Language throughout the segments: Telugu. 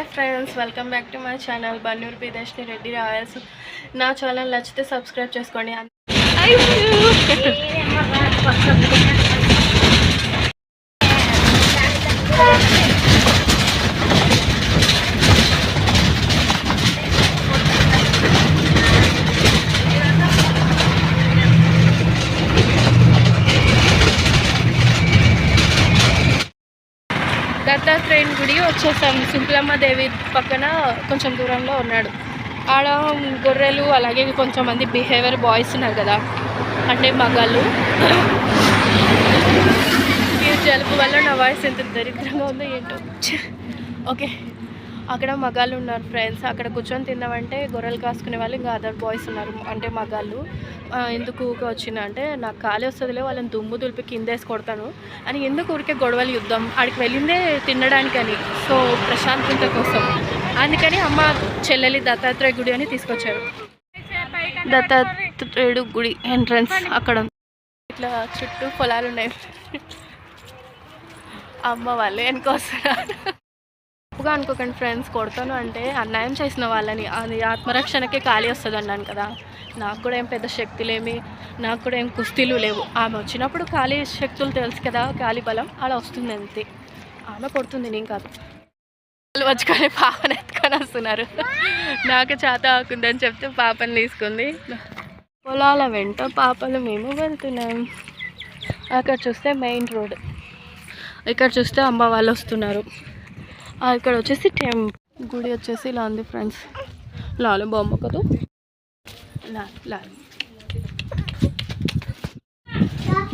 Hi friends welcome back to my channel Bannur బిదేశ్ని రెడ్డి రాయల్స్ నా ఛానల్ నచ్చితే సబ్స్క్రైబ్ చేసుకోండి దత్తాత్రేయుని గుడి వచ్చేసాం సింపులమ్మ దేవి పక్కన కొంచెం దూరంలో ఉన్నాడు. ఆడ గొర్రెలు అలాగే కొంచెం మంది బిహేవియర్ బాయ్స్ ఉన్నారు కదా. అంటే మగాళ్ళు. ఈ జలుబు వల్ల నా వాయిస్ ఎంత దరిద్రంగా ఉందో ఏంటో. ఓకే. అక్కడ మగాళ్ళు ఉన్నారు ఫ్రెండ్స్ అక్కడ కూర్చొని తిన్నామంటే గొర్రెలు కాసుకునే వాళ్ళు ఇంకా అదర్ బాయ్స్ ఉన్నారు. అంటే మగాళ్ళు. ఎందుకు ఊరికే వచ్చిన అంటే నాకు ఖాళీ వస్తుందిలే వాళ్ళని దుమ్ము దులిపి కిందేసి కొడతాను. అని ఎందుకు ఊరికే గొడవలు యుద్ధం? ఆడికి వెళ్ళిందే తినడానికని. సో ప్రశాంతత కోసం. అందుకని అమ్మ చెల్లెలి దత్తాత్రేయ గుడి అని తీసుకొచ్చారు. దత్తాత్రేయుడు గుడి ఎంట్రన్స్ అక్కడ. ఇట్లా చుట్టూ పొలాలు ఉన్నాయి. అమ్మ వాళ్ళు వెనుకొస్తున్నారు తప్పుగా అనుకోకండి ఫ్రెండ్స్ కొడతాను అంటే అన్యాయం చేసిన వాళ్ళని అది ఆత్మరక్షణకే ఖాళీ వస్తుంది అన్నాను కదా. నాకు కూడా ఏం పెద్ద శక్తులేమి నాకు కూడా ఏం కుస్తీలు లేవు. ఆమె వచ్చినప్పుడు ఖాళీ శక్తులు తెలుసు కదా ఖాళీ బలం అలా వస్తుంది అంతే. ఆమె కొడుతుంది నేను కాదు. వాళ్ళు వచ్చుకొని పాపని ఎత్తుకొని వస్తున్నారు. నాకు చేత ఆకుందని చెప్తే పాపని తీసుకుంది. పొలాల వెంట పాపలు మేము వెళ్తున్నాం. అక్కడ చూస్తే మెయిన్ రోడ్ ఇక్కడ చూస్తే అమ్మ వాళ్ళు వస్తున్నారు. ఇక్కడ వచ్చేసి టెం గుడి వచ్చేసి ఇలా ఉంది ఫ్రెండ్స్ లాలు బొమ్మ కదూ. లాల్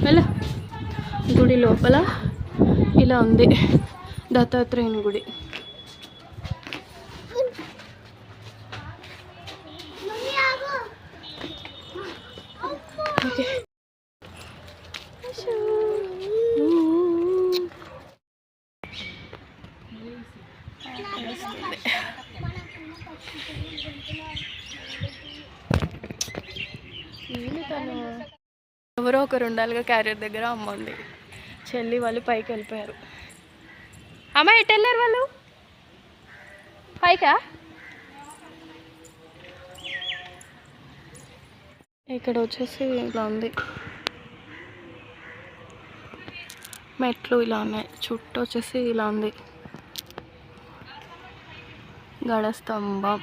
వెళ్ళ. గుడి లోపల ఇలా ఉంది దత్తాత్రేయుని గుడి ఓకే ఏంటి తను ఎవరో ఒకరు ఉండాలిగా క్యారియర్ దగ్గర అమ్మ ఉంది చెల్లి వాళ్ళు పైకి వెళ్ళిపోయారు. అమ్మ ఎటు వెళ్ళారు వాళ్ళు? పైకా? ఇక్కడ వచ్చేసి ఇలా ఉంది. మెట్లు ఇలా ఉన్నాయి. చుట్టూ వచ్చేసి ఇలా ఉంది. గడ స్తంభం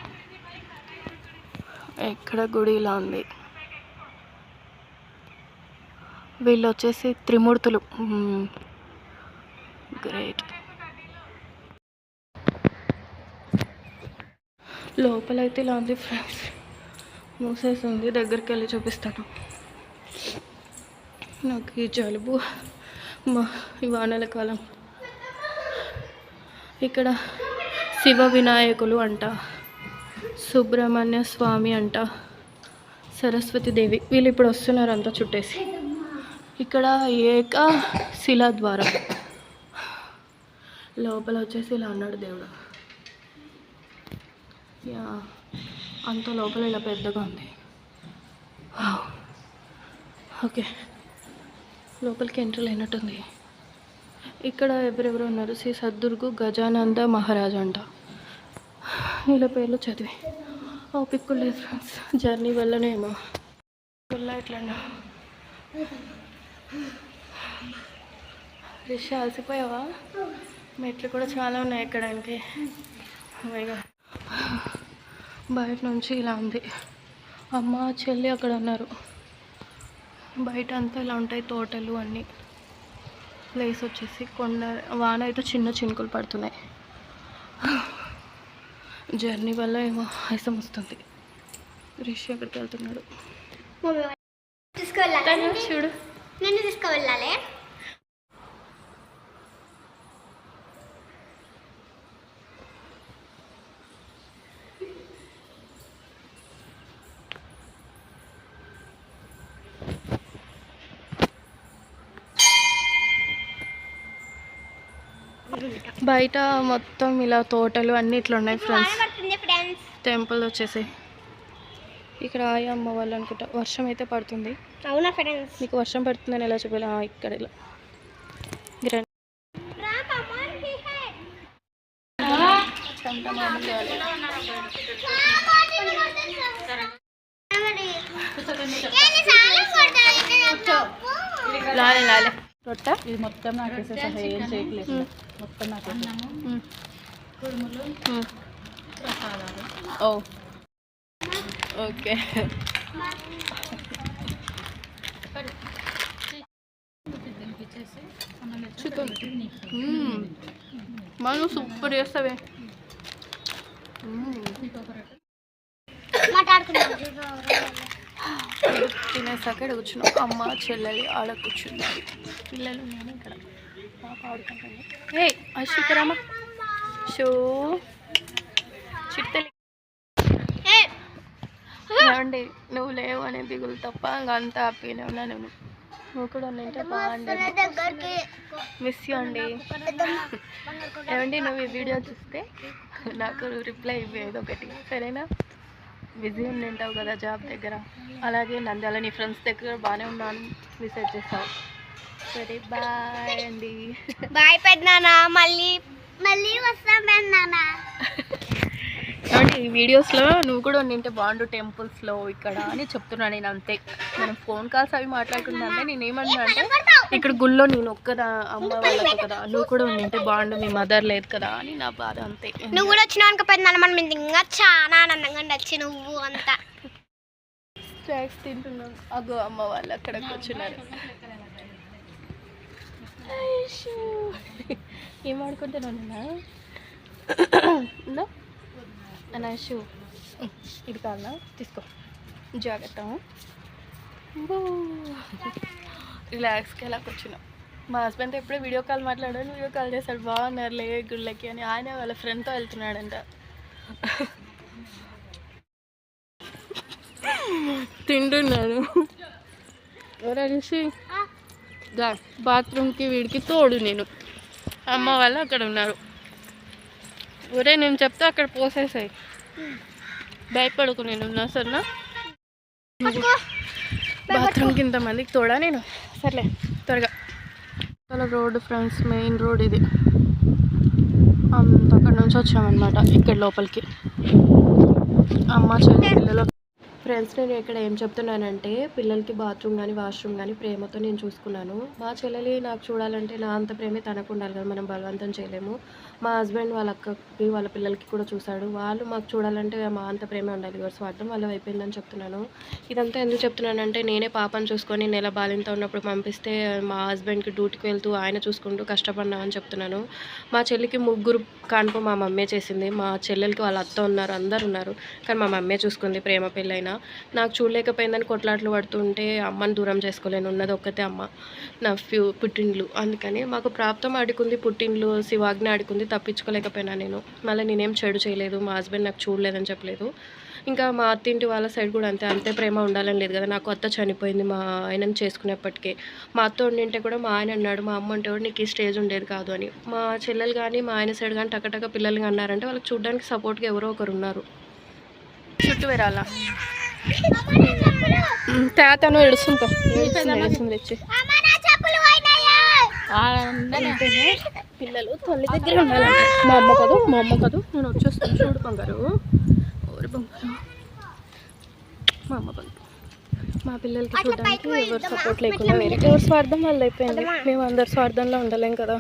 గుడి ఇలా ఉంది. వీళ్ళు వచ్చేసి త్రిమూర్తులు గ్రేట్ లోపలైతే ఇలా ఉంది ఫ్రెండ్స్. మూసేసి ఉంది దగ్గరికి వెళ్ళి చూపిస్తాను. నాకు ఈ జలుబు మా ఈ వానల కాలం. ఇక్కడ శివ వినాయకులు అంట సుబ్రహ్మణ్య స్వామి అంట సరస్వతి దేవి. వీళ్ళు ఇప్పుడు వస్తున్నారు అంతా చుట్టేసి. ఇక్కడ ఏక శిలా ద్వారం. లోపల వచ్చేసి ఇలా అన్నాడు దేవుడు. యా అంత లోపల ఇలా పెద్దగా ఉంది. ఓకే. లోపలికి ఎంట్రీ అయినట్టుంది ఇక్కడ ఎవరెవరు ఉన్నారు? శ్రీ సద్దుర్గు గజానంద మహారాజ్ అంట. వీళ్ళ పేర్లు చదివి. ఓ పిక్కులు ఫ్రెండ్స్. జర్నీ వల్లనేమో. పిల్ల ఎట్లన్నా. రిష్ అలసిపోయావా? మెట్లు కూడా చాలా ఉన్నాయి ఎక్కడానికి పైగా బయట నుంచి ఇలా ఉంది. అమ్మ చెల్లి అక్కడ ఉన్నారు. బయట అంతా ఇలా ఉంటాయి తోటలు అన్నీ. ప్లేస్ వచ్చేసి కొండ వాన అయితే చిన్న చినుకులు పడుతున్నాయి. జర్నీ వల్ల ఏమో ఆయాసం వస్తుంది. రిషి అక్కడికి వెళ్తున్నాడు? చూడు. నన్ను తీసుకువెళ్ళాలి. బయట మొత్తం ఇలా తోటలు అన్నీ ఇట్లా ఉన్నాయి ఫ్రెండ్స్. టెంపుల్ వచ్చేసి. ఇక్కడ ఆయ అమ్మ వాళ్ళు అనుకుంటా వర్షం అయితే పడుతుంది. అవునా ఫ్రెండ్స్? నీకు వర్షం పడుతుందని ఎలా చెప్పాలి? ఆ, ఇక్కడ ఇలా. గ్రాండ్ అంత మామూలుగా లాలే లాలే. రొట్టె? ఇది మొత్తం ఏం చేయట్లేదు. ఓ. ఓకే. చికెన్ మనం సూపర్ చేస్తావే. తినేసాక ఇక్కడ కూర్చున్నాం. అమ్మ చెల్లెలి ఆడ కూర్చున్నారు. పిల్లలు నేను ఇక్కడ? పాప ఆడుకుంటుంది. ఏ అశ్వికరామా షో. చిట్టలి ఏమండి? నువ్వు లేవు అనే దిగులు తప్ప ఇంకా అంత హ్యాపీనే ఉన్నా నేను. నువ్వు కూడా ఉంటే బాగుండేది. మిస్ యూ అండి. ఏమండి నువ్వు ఈ వీడియో చూస్తే నాకు రిప్లై ఇవ్వేది ఒకటి. సరేనా? బిజీ ఉండింటావు కదా జాబ్ దగ్గర. అలాగే నంద్యాల నీ ఫ్రెండ్స్ దగ్గర బాగానే ఉన్నాను. మెసేజ్ చేస్తావు. సరే బాయ్ అండి. బాయ్ పెద్దనాన్న. మళ్ళీ మళ్ళీ వస్తాం ఏమండి ఈ వీడియోస్లో నువ్వు కూడా ఉండింటే బాగుండు టెంపుల్స్లో ఇక్కడ అని చెప్తున్నాను నేను అంతే. మనం ఫోన్ కాల్స్ అవి మాట్లాడుకుంటా అంటే నేను ఏమన్నా అంటే ఇక్కడ గుళ్ళో నేను ఒక్కదా అమ్మ వాళ్ళతో కదా నువ్వు కూడా ఉండింటే బాగుండు మీ మదర్ లేదు కదా అని నా బాధ అంతే. నువ్వు కూడా వచ్చినావు అనుకో పెద్దనాన్న మనం ఇంకా చాలా ఆనందంగా ఉండొచ్చు నువ్వు అంతా. స్నాక్స్ తింటున్నాం. అగో అమ్మ వాళ్ళు అక్కడ కూర్చున్నారు. ఐషు. ఏం ఆడుకుంటున్నాను అనైషు ఇది కాదా తీసుకో. జాగ్రత్త. బూ. రిలాక్స్గా ఇలా కూర్చున్నాం. మా హస్బెండ్తో ఎప్పుడూ వీడియో కాల్ మాట్లాడాను వీడియో కాల్ చేశాడు. బాగున్నారు లే గుళ్ళకి అని. ఆయన వాళ్ళ ఫ్రెండ్తో వెళ్తున్నాడంట. తింటున్నాను. ఎవరనేసి దా బాత్రూమ్కి వీడికి తోడు నేను. అమ్మ వాళ్ళు అక్కడ ఉన్నారు. ఒరే నేను చెప్తే అక్కడ పోసేసాయి. భయపడకు నేను ఉన్నా సరేనా బాత్రూమ్కి ఇంతమందికి తోడా నేను? సర్లే. త్వరగా. చాలా రోడ్ ఫ్రెండ్స్ మెయిన్ రోడ్ ఇది. అంత అక్కడ నుంచి వచ్చామన్నమాట ఇక్కడ లోపలికి. అమ్మ చెల్లి పిల్లలు ఫ్రెండ్స్ నేను ఇక్కడ ఏం చెప్తున్నానంటే పిల్లలకి బాత్రూమ్ కానీ వాష్రూమ్ కానీ ప్రేమతో నేను చూసుకున్నాను. మా చెల్లెలి నాకు చూడాలంటే నా అంత ప్రేమే తనకు ఉండాలి కదా మనం బలవంతం చేయలేము. మా హస్బెండ్ వాళ్ళ అక్కకి వాళ్ళ పిల్లలకి కూడా చూశాడు. వాళ్ళు మాకు చూడాలంటే మా అంత ప్రేమే ఉండాలి ఎవరి స్వార్థం వాళ్ళు అయిపోయిందని చెప్తున్నాను. ఇదంతా ఎందుకు చెప్తున్నానంటే నేనే పాపను చూసుకొని నెల బాలింత ఉన్నప్పుడు పంపిస్తే మా హస్బెండ్కి డ్యూటీకి వెళ్తూ ఆయన చూసుకుంటూ కష్టపడినామని చెప్తున్నాను. మా చెల్లికి ముగ్గురు కానుక మా మమ్మే చేసింది. మా చెల్లెలకి వాళ్ళ అత్త ఉన్నారు అందరు ఉన్నారు. కానీ మా మమ్మే చూసుకుంది ప్రేమ పెళ్ళైనా. నాకు చూడలేకపోయిందని కొట్లాట్లు పడుతుంటే అమ్మని దూరం చేసుకోలేను. ఉన్నది ఒక్కతే అమ్మ. నా ఫ్యూ పుట్టిండ్లు. అందుకని మాకు ప్రాప్తం ఆడుకుంది పుట్టిండ్లు శివాజ్ఞ ఆడుకుంది తప్పించుకోలేకపోయినా నేను. మళ్ళీ నేనేం చెడు చేయలేదు. మా హస్బెండ్ నాకు చూడలేదని చెప్పలేదు. ఇంకా మా అత్తింటి వాళ్ళ సైడ్ కూడా అంతే. అంతే ప్రేమ ఉండాలని లేదు కదా. నాకు అత్త చనిపోయింది మా ఆయనను చేసుకునేప్పటికే. మా అత్త ఉండింటే కూడా మా ఆయన అన్నాడు మా అమ్మ అంటే కూడా నీకు ఈ స్టేజ్ ఉండేది కాదు అని. మా చెల్లెలు కానీ మా ఆయన సైడ్ కానీ టకటక పిల్లలు అన్నారంటే వాళ్ళకి చూడడానికి సపోర్ట్గా ఎవరో ఒకరు ఉన్నారు. చుట్టూ వేరాల తాతను ఏడుస్తుంది తెచ్చి పిల్లలు తల్లి దగ్గర ఉండాలంటే. మా అమ్మ కదూ మా అమ్మ కదూ. నేను వచ్చేస్తాను చూడు బంగారు. ఓరి బంగారు. మా అమ్మ బంగారు మా పిల్లలకి చూడడానికి ఎవరు సపోర్ట్ లేకుండా వేరే ఎవరి స్వార్థం వాళ్ళు అయిపోయింది. మేము అందరి స్వార్థంలో ఉండలేం కదా.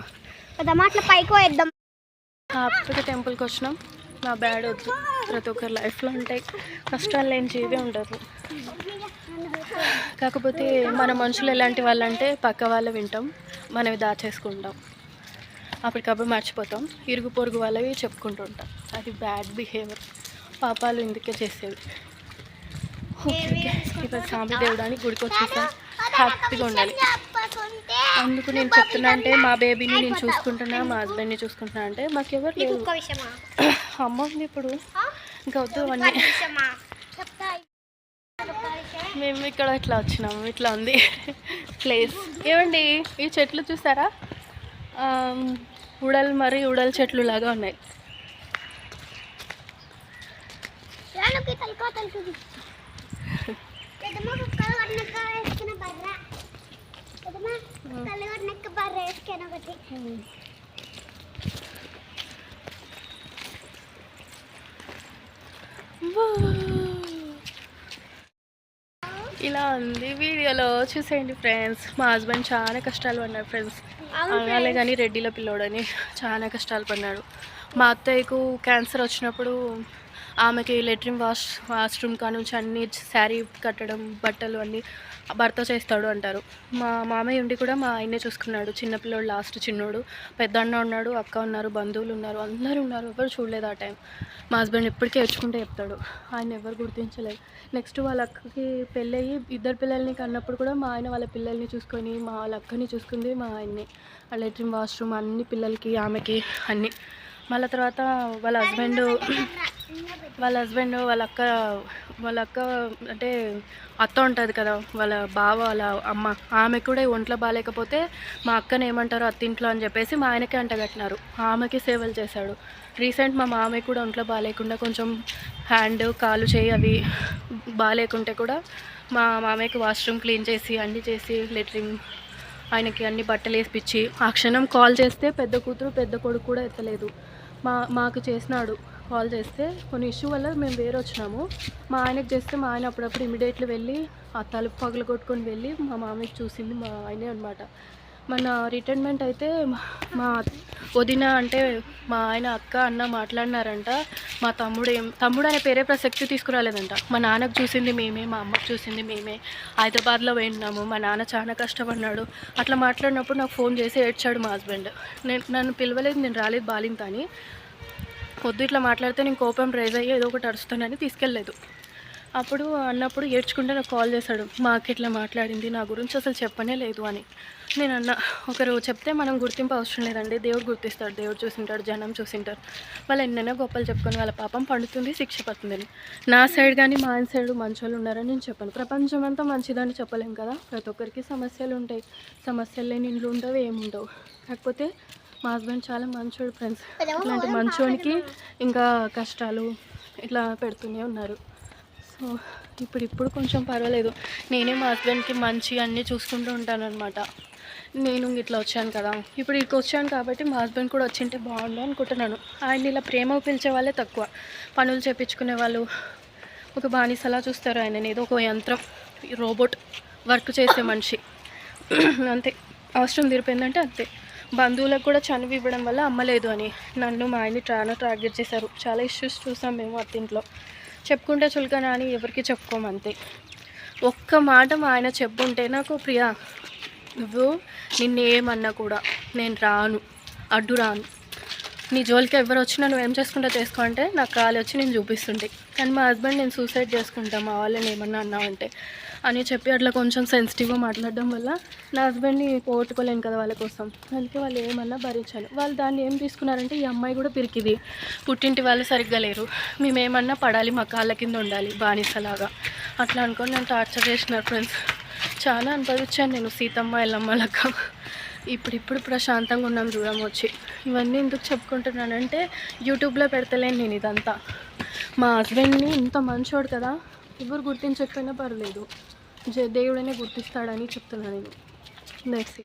అట్లా పైకి వేద్దాం టెంపుల్కి వచ్చినాం. నా బ్యాడ్ వద్దు. ప్రతి ఒక్కరి లైఫ్లో ఉంటాయి. కష్టాలు లేని జీవే ఉండదు. కాకపోతే మన మనుషులు ఎలాంటి వాళ్ళంటే పక్క వాళ్ళు వింటాం మనవి దాచేసుకుంటాం. అప్పటికప్పుడు మర్చిపోతాం. ఇరుగు పొరుగు వాళ్ళవి చెప్పుకుంటుంటాం. అది బ్యాడ్ బిహేవియర్. పాపాలు ఇందుకే చేసేవి. ఇప్పుడు సాంబి దేవుడానికి గుడికి వచ్చేసాం. హ్యాపీగా ఉండాలి. అందుకు నేను చెప్తున్నా అంటే మా బేబీని నేను చూసుకుంటున్నా మా హస్బెండ్ని చూసుకుంటున్నా అంటే మాకెవరు విషయమా? అమ్మ ఉంది ఇప్పుడు. ఇంకా వద్దు. మేము ఇక్కడ ఇట్లా వచ్చినాము ఇట్లా ఉంది ప్లేస్ ఏమండి ఈ చెట్లు చూసారా? ఉడల్ మరి ఉడల్ చెట్లు లాగా ఉన్నాయి. బర్ర. ఒకటి. ఇలా ఉంది వీడియోలో. చూసేయండి ఫ్రెండ్స్. మా హస్బెండ్ చాలా కష్టాలు పడినాడు ఫ్రెండ్స్. అలాగే కానీ రెడ్డిలో పిల్లోడని చాలా కష్టాలు పడినాడు మా అత్తయ్యకు క్యాన్సర్ వచ్చినప్పుడు ఆమెకి లెట్రిన్ వాష్ వాష్రూమ్ కానుంచి అన్ని శారీ కట్టడం బట్టలు అన్నీ భర్త చేస్తాడు అంటారు. మా మామయ్య ఉండి కూడా మా ఆయనే చూసుకున్నాడు. చిన్నపిల్లోడు లాస్ట్ చిన్నోడు. పెద్ద అన్న ఉన్నాడు అక్క ఉన్నారు బంధువులు ఉన్నారు అందరూ ఉన్నారు. ఎవరు చూడలేదు ఆ టైం. మా హస్బెండ్ ఎప్పటికీ ఏడ్చుకుంటే చెప్తాడు. ఆయన ఎవరు గుర్తించలేదు. నెక్స్ట్ వాళ్ళ అక్కకి పెళ్ళయి ఇద్దరు పిల్లల్ని కన్నప్పుడు కూడా మా ఆయన వాళ్ళ పిల్లల్ని చూసుకొని మా వాళ్ళ అక్కని చూసుకుంది మా ఆయన్ని. ఆ లెట్రిన్ వాష్రూమ్ అన్ని పిల్లలకి ఆమెకి అన్ని. మళ్ళీ తర్వాత వాళ్ళ హస్బెండ్ వాళ్ళ హస్బెండ్ వాళ్ళ అక్క వాళ్ళ అక్క అంటే అత్త ఉంటుంది కదా వాళ్ళ బావ వాళ్ళ అమ్మ ఆమె కూడా ఒంట్లో బాగాలేకపోతే మా అక్కని ఏమంటారు అత్తింట్లో అని చెప్పేసి మా ఆయనకే అంటగట్టినారు ఆమెకి సేవలు చేశాడు. రీసెంట్ మా మామయ్య కూడా ఒంట్లో బాగాలేకుండా కొంచెం హ్యాండ్ కాలు చేయి అవి బాగాలేకుంటే కూడా మా మామయ్యకి వాష్రూమ్ క్లీన్ చేసి అన్ని చేసి లెట్రిన్ ఆయనకి అన్ని బట్టలు వేసిపించి ఆ క్షణం కాల్ చేస్తే పెద్ద కూతురు పెద్ద కొడుకు కూడా ఎత్తలేదు. మా మాకు చేసినాడు కాల్ చేస్తే కొన్ని ఇష్యూ వల్ల మేము వేరే వచ్చినాము. మా ఆయనకు చేస్తే మా ఆయన అప్పుడప్పుడు ఇమీడియట్లీ వెళ్ళి ఆ తలుపు పగలు కొట్టుకొని వెళ్ళి మా మామయ్యకి చూసింది మా ఆయనే అనమాట మన రిటైర్మెంట్ అయితే మా- వదిన అంటే మా ఆయన అక్క అన్న మాట్లాడినారంట. మా తమ్ముడు ఏం తమ్ముడు అనే పేరే ప్రసక్తి తీసుకురాలేదంట. మా నాన్నకు చూసింది మేమే మా అమ్మకు చూసింది మేమే. హైదరాబాద్లో పోయినాము మా నాన్న చాలా కష్టపడినాడు. అట్లా మాట్లాడినప్పుడు నాకు ఫోన్ చేసి ఏడ్చాడు మా హస్బెండ్ నేను నన్ను పిలవలేదు నేను రాలేదు బాలింత అని. పొద్దు ఇట్లా మాట్లాడితే నేను కోపం రైజ్ అయ్యి ఏదో ఒకటి అరుస్తానని తీసుకెళ్ళలేదు. అప్పుడు అన్నప్పుడు ఏడ్చుకుంటే నాకు కాల్ చేశాడు. మా అక్క ఇట్లా మాట్లాడింది? నా గురించి అసలు చెప్పనే లేదు అని. నేను అన్న ఒకరు చెప్తే మనం గుర్తింపు అవసరం లేదండి. దేవుడు గుర్తిస్తాడు. దేవుడు చూసింటాడు. జనం చూసింటారు. వాళ్ళు ఎన్నైనా గొప్పలు చెప్పుకొని వాళ్ళ పాపం పండుతుంది శిక్ష పడుతుందని. నా సైడ్ కానీ మా ఆయన సైడ్ మంచోళ్ళు ఉన్నారని నేను చెప్పాను. ప్రపంచం అంతా మంచిదని చెప్పలేం కదా? ప్రతి ఒక్కరికి సమస్యలు ఉంటాయి. సమస్యలు లేని ఇండ్లు ఉండవు ఏముండవు కాకపోతే మా హస్బెండ్ చాలా మంచోడు ఫ్రెండ్స్. ఇట్లాంటి మంచోనికి ఇంకా కష్టాలు ఇట్లా పెడుతూనే ఉన్నారు. ఇప్పుడు ఇప్పుడు కొంచెం పర్వాలేదు. నేనే మా హస్బెండ్కి మంచి అన్నీ చూసుకుంటూ ఉంటాను అనమాట నేను ఇట్లా వచ్చాను కదా. ఇప్పుడు ఇక్కడికి వచ్చాను కాబట్టి మా హస్బెండ్ కూడా వచ్చింటే బాగుండు అనుకుంటున్నాను. ఆయన ఇలా ప్రేమ పిలిచే వాళ్ళే తక్కువ. పనులు చేపించుకునే వాళ్ళు. ఒక బానిసలా చూస్తారు ఆయన. ఏదో ఒక యంత్రం రోబోట్ వర్క్ చేసే మనిషి. అంతే. అవసరం తీరిపోయిందంటే అంతే. బంధువులకు కూడా చనువు ఇవ్వడం వల్ల అమ్మలేదు అని. నన్ను మా ఆయన్ని చాలా టార్గెట్ చేశారు. చాలా ఇష్యూస్ చూసాం మేము అత్తింట్లో. చెప్పుకుంటే చులకన అని ఎవరికి చెప్పుకోమంతే ఒక్క మాట మా ఆయన చెప్పుంటే నాకు ప్రియా నువ్వు నిన్నేమన్నా కూడా నేను రాను అడ్డు రాను. నీ జోలికి ఎవరు వచ్చినా నువ్వు ఏం చేసుకుంటా చేసుకో అంటే నాకు కాలు వచ్చి నేను చూపిస్తుంటే. కానీ మా హస్బెండ్ నేను సూసైడ్ చేసుకుంటా మా వాళ్ళని ఏమన్నా అన్నావంటే అని చెప్పి అట్లా కొంచెం సెన్సిటివ్గా మాట్లాడడం వల్ల నా హస్బెండ్ని పోగొట్టుకోలేను కదా వాళ్ళ కోసం. అందుకే వాళ్ళు ఏమన్నా భరించాను వాళ్ళు దాన్ని ఏం తీసుకున్నారంటే ఈ అమ్మాయి కూడా పిరికిది. పుట్టింటి వాళ్ళు సరిగ్గా లేరు. మేమేమన్నా పడాలి మా కాళ్ళ కింద ఉండాలి బానిసలాగా. అట్లా అనుకొని నేను టార్చర్ చేసినారు ఫ్రెండ్స్ చాలా అనుభవించాను నేను సీతమ్మ ఎల్లమ్మ లక్క. ఇప్పుడు ఇప్పుడు ప్రశాంతంగా ఉన్నాం దూరం వచ్చి. ఇవన్నీ ఎందుకు చెప్పుకుంటున్నానంటే యూట్యూబ్లో పెడతలేను నేను ఇదంతా. మా హస్బెండ్ని ఇంత మంచోడు కదా ఎవరు గుర్తించకపోయినా పర్లేదు. దేవుడనే గుర్తిస్తాడని చెప్తున్నాను నేను. నెక్స్ట్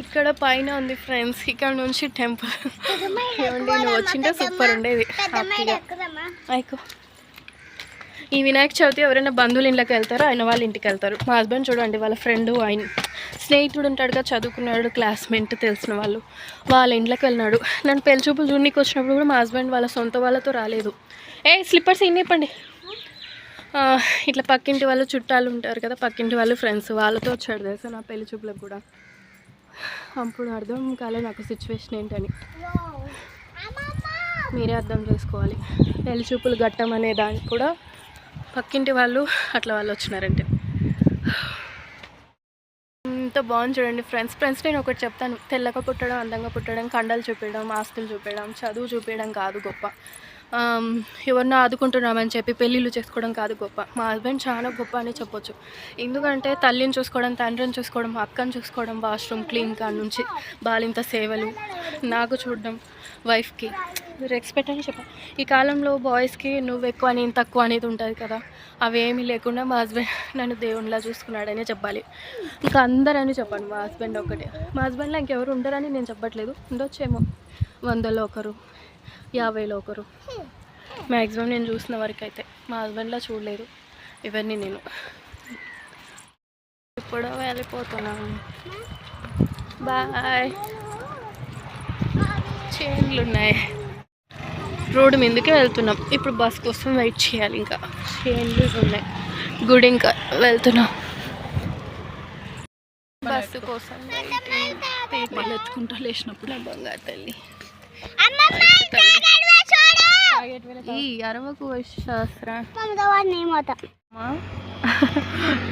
ఇక్కడ పైన ఉంది ఫ్రెండ్స్ ఇక్కడ నుంచి టెంపుల్. ఏమండి నువ్వు వచ్చింటే సూపర్ ఉండేది హ్యాపీగా. అయికో. ఈ వినాయక చవితి ఎవరైనా బంధువుల ఇంట్లోకి వెళ్తారో? ఆయన వాళ్ళ ఇంటికి వెళ్తారు. మా హస్బెండ్ చూడండి వాళ్ళ ఫ్రెండ్ ఆయన. స్నేహితుడు ఉంటాడుగా చదువుకున్నాడు క్లాస్మేట్ తెలిసిన వాళ్ళు. వాళ్ళ ఇంట్లోకి వెళ్ళినాడు. నన్ను పెళ్ళి చూపులు వచ్చినప్పుడు కూడా మా హస్బెండ్ వాళ్ళ సొంత వాళ్ళతో రాలేదు. ఏ స్లిప్పర్స్ ఇన్ని ఇప్పండి ఇట్లా పక్కింటి వాళ్ళు చుట్టాలు ఉంటారు కదా పక్కింటి వాళ్ళు ఫ్రెండ్స్ వాళ్ళతో వచ్చాడు తెలుసా నా పెళ్ళి చూపులకు కూడా. అప్పుడు అర్థం కాలే నాకు సిచ్యువేషన్ ఏంటని. మీరే అర్థం చేసుకోవాలి. పెళ్ళి చూపులు గట్టం అనే దానికి కూడా పక్కింటి వాళ్ళు అట్లా వాళ్ళు వచ్చినారంటే. ఇంత బాగుంది చూడండి ఫ్రెండ్స్. ఫ్రెండ్స్ నేను ఒకటి చెప్తాను. తెల్లగా పుట్టడం అందంగా పుట్టడం కండలు చూపించడం ఆస్తులు చూపించడం చదువు చూపించడం కాదు గొప్ప. ఎవరినో ఆదుకుంటున్నామని చెప్పి పెళ్ళిళ్ళు చేసుకోవడం కాదు గొప్ప. మా హస్బెండ్ చాలా గొప్ప అని చెప్పొచ్చు. ఎందుకంటే తల్లిని చూసుకోవడం తండ్రిని చూసుకోవడం అక్కని చూసుకోవడం వాష్రూమ్ క్లీన్ కాడ నుంచి బాలింత సేవలు నాకు చూడడం వైఫ్కి. రెస్పెక్ట్ అని చెప్పాలి ఈ కాలంలో బాయ్స్కి నువ్వు ఎక్కువ నేను తక్కువ అనేది ఉంటుంది కదా. అవేమీ లేకుండా మా హస్బెండ్ నన్ను దేవునిలా చూసుకున్నాడనే చెప్పాలి. ఇంకా అందరని చెప్పండి మా హస్బెండ్ ఒకటే మా హస్బెండ్లో ఇంకెవరు ఉండరని నేను చెప్పట్లేదు. ఉండొచ్చేమో. వందలో ఒకరు. యాభైలో ఒకరు మ్యాక్సిమం నేను చూసిన వరకు అయితే మా హస్బెండ్లో చూడలేదు ఇవన్నీ నేను ఇప్పుడు వెళ్ళిపోతున్నాను బాయ్ చైన్లు ఉన్నాయి రోడ్డు మీదకే వెళ్తున్నాం ఇప్పుడు బస్ కోసం వెయిట్ చేయాలి ఇంకా చైన్లు ఉన్నాయి గుడి ఇంకా వెళ్తున్నాం బస్సు కోసం వాళ్ళు ఎత్తుకుంటా లేచినప్పుడు బంగారు తల్లి ఈ అరవకు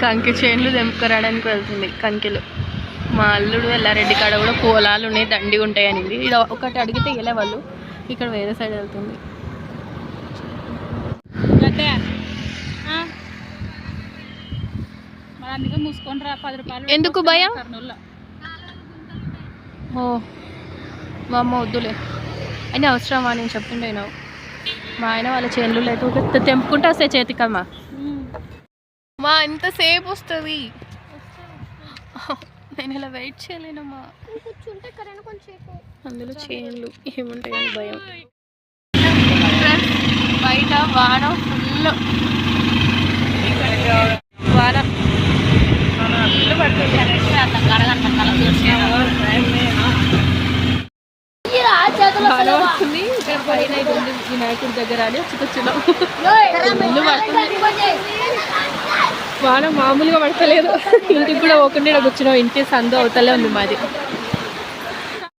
కంకి చేనులు తెంపుకురావడానికి వెళ్తుంది కంకిలు. మా అల్లుడు ఎల్లారెడ్డి కాడ కూడా పొలాలు ఉన్నాయి దండిగా ఉంటాయి అనింది. ఇక్కడ ఒకటి అడిగితే వెళ్ళే వాళ్ళు ఇక్కడ వేరే సైడ్ వెళ్తుంది. అంటే మరి అందుకే మూసుకొని రా పది రూపాయలు ఎందుకు భయం? ఓ మా అమ్మ వద్దులే. అని అవసరమా? నేను చెప్పిండే నువ్వు మా ఆయన వాళ్ళ చేనులు లేకపోతే తెంపుకుంటా వస్తే చేతికమ్మా మా ఎంతసేపు వస్తుంది. నేను ఇలా వెయిట్ చేయలేనమ్మా. అందులో చేన్లు ఏముంటాయని భయం. బయట వాన ఫుల్. వాన. ఫుల్ పడుతుంది. పడుతుంది. ఇక్కడ పైన ఇది ఉంది. వినాయకుడి దగ్గర అని పడుతుంది. వాన మామూలుగా పడతలేదు. ఇంటికి కూడా ఇక్కడ కూర్చున్నాం. ఇంటి సందు అవతలే ఉంది మాది.